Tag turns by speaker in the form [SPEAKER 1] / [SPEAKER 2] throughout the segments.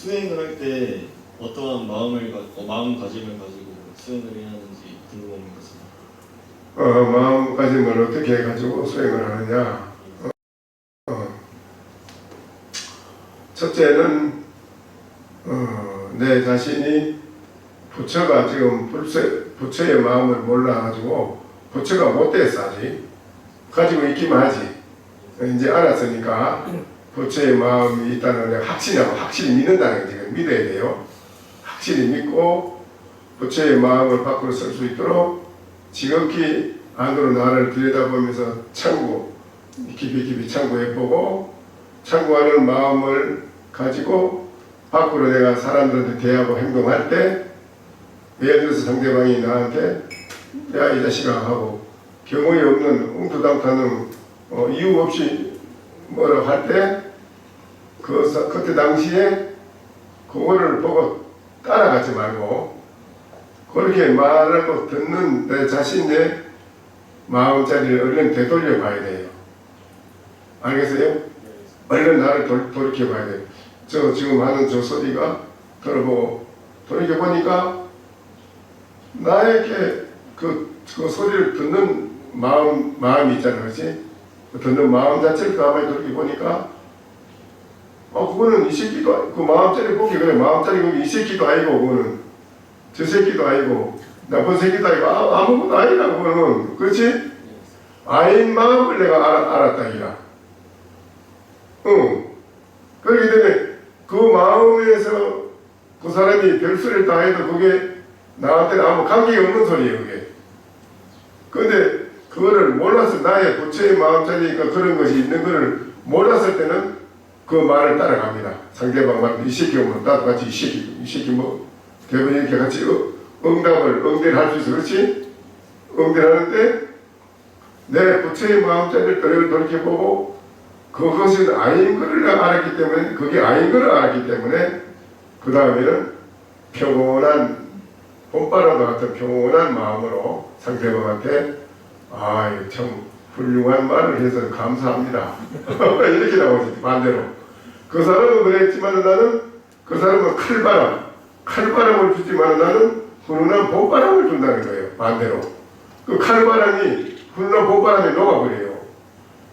[SPEAKER 1] 수행을 할 때 어떠한 마음을 가, 어, 마음가짐을 가지고 수행을 해야 하는지 궁금합니다.
[SPEAKER 2] 어, 마음가짐을 어떻게 해가지고 수행을 하느냐. 어, 어. 첫째는 어, 내 자신이 부처가 지금 부처, 부처의 마음을 몰라가지고 부처가 못됐어 아직 가지고 있기만 하지 이제 알았으니까 부처의 마음이 있다는 걸 확신하고 확실히 믿는다는 게 지금 믿어야 돼요. 확실히 믿고 부처의 마음을 밖으로 쓸 수 있도록 지극히 안으로 나를 들여다보면서 참고 깊이 깊이 참고해보고 참고하는 마음을 가지고 밖으로 내가 사람들한테 대하고 행동할 때 예를 들어서 상대방이 나한테 야 이 자식아 하고 경우에 없는 웅투당타는 어, 이유 없이 뭐라고 할 때 그, 사- 그때 당시에 그거를 보고 따라가지 말고 그렇게 말하고 듣는 내 자신의 마음자리를 얼른 되돌려 봐야 돼요. 알겠어요? 얼른 나를 돌, 돌이켜 봐야 돼요. 저 지금 하는 저 소리가 들어보고 돌이켜 보니까 나에게 그, 그 소리를 듣는 마음, 마음이 있잖아, 그렇지? 그 듣는 마음 자체를 가만히 돌이켜 보니까 어, 그거는 이 새끼도, 그 마음자리 보기 그래, 마음자리 보기 이 새끼도 아니고, 그거는 저 새끼도 아니고, 나쁜 새끼도 아니고, 아, 아무것도 아니다, 그거는. 그렇지? 아인 마음을 내가 알아, 알았다, 이라. 응. 그렇기 때문에 그 마음에서 그 사람이 별소리를 다 해도 그게 나한테는 아무 관계가 없는 소리예요, 그게. 근데 그거를 몰라서 나의 부처의 마음 자리니까 그런 것이 있는 거를 몰랐을 때는 그 말을 따라갑니다. 상대방 말, 이 새끼 오면 나도 같이 이 새끼, 이 새끼 뭐, 대부분 이렇게 같이 응- 응답을, 응대를 할 수 있어. 그렇지? 응대를 하는데, 내 부처의 마음 자리를 돌려 돌이켜보고, 그것은 아닌 것을 알았기 때문에, 그게 아닌 것을 알았기 때문에, 그 다음에는 평온한, 봄바람과 같은 평온한 마음으로 상대방한테, 아, 참 훌륭한 말을 해서 감사합니다. 이렇게 나오지, 반대로. 그 사람은 그랬지만 나는 그 사람은 칼바람, 칼바람을 주지만 나는 훈훈한 봄바람을 준다는 거예요. 반대로. 그 칼바람이 훈훈한 봄바람에 녹아버려요.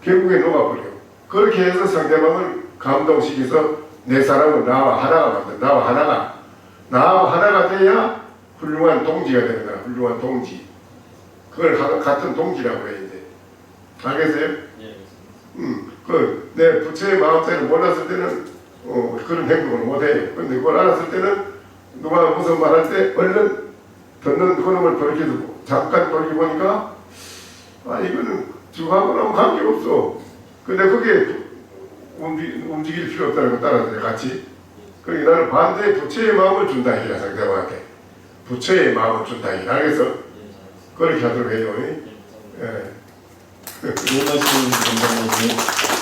[SPEAKER 2] 결국에 녹아버려요. 그렇게 해서 상대방을 감동시켜서 내 사람은 나와 하나가 만든 나와 하나가 나와 하나가 돼야 훌륭한 동지가 거야. 훌륭한 동지. 그걸 하- 같은 동지라고 해야 돼. 알겠어요?
[SPEAKER 1] 예.
[SPEAKER 2] 음, 그, 내 부처의 마음자리를 몰랐을 때는, 어, 그런 행동을 못해요. 근데 그걸 알았을 때는, 누가 무슨 말할 때, 얼른 듣는 그놈을 돌이켜서, 잠깐 돌이켜보니까, 아, 이거는 주하고는 관계없어. 근데 그게 움직, 움직일 필요 없다는 거 따라서 같이. 그러니까 나는 반대의 부처의 마음을 준다, 이게 상대방한테. 부처의 마음을 준다, 이게. 알겠어?
[SPEAKER 1] 예.
[SPEAKER 2] 그렇게 하도록 해요.
[SPEAKER 1] 예, 감사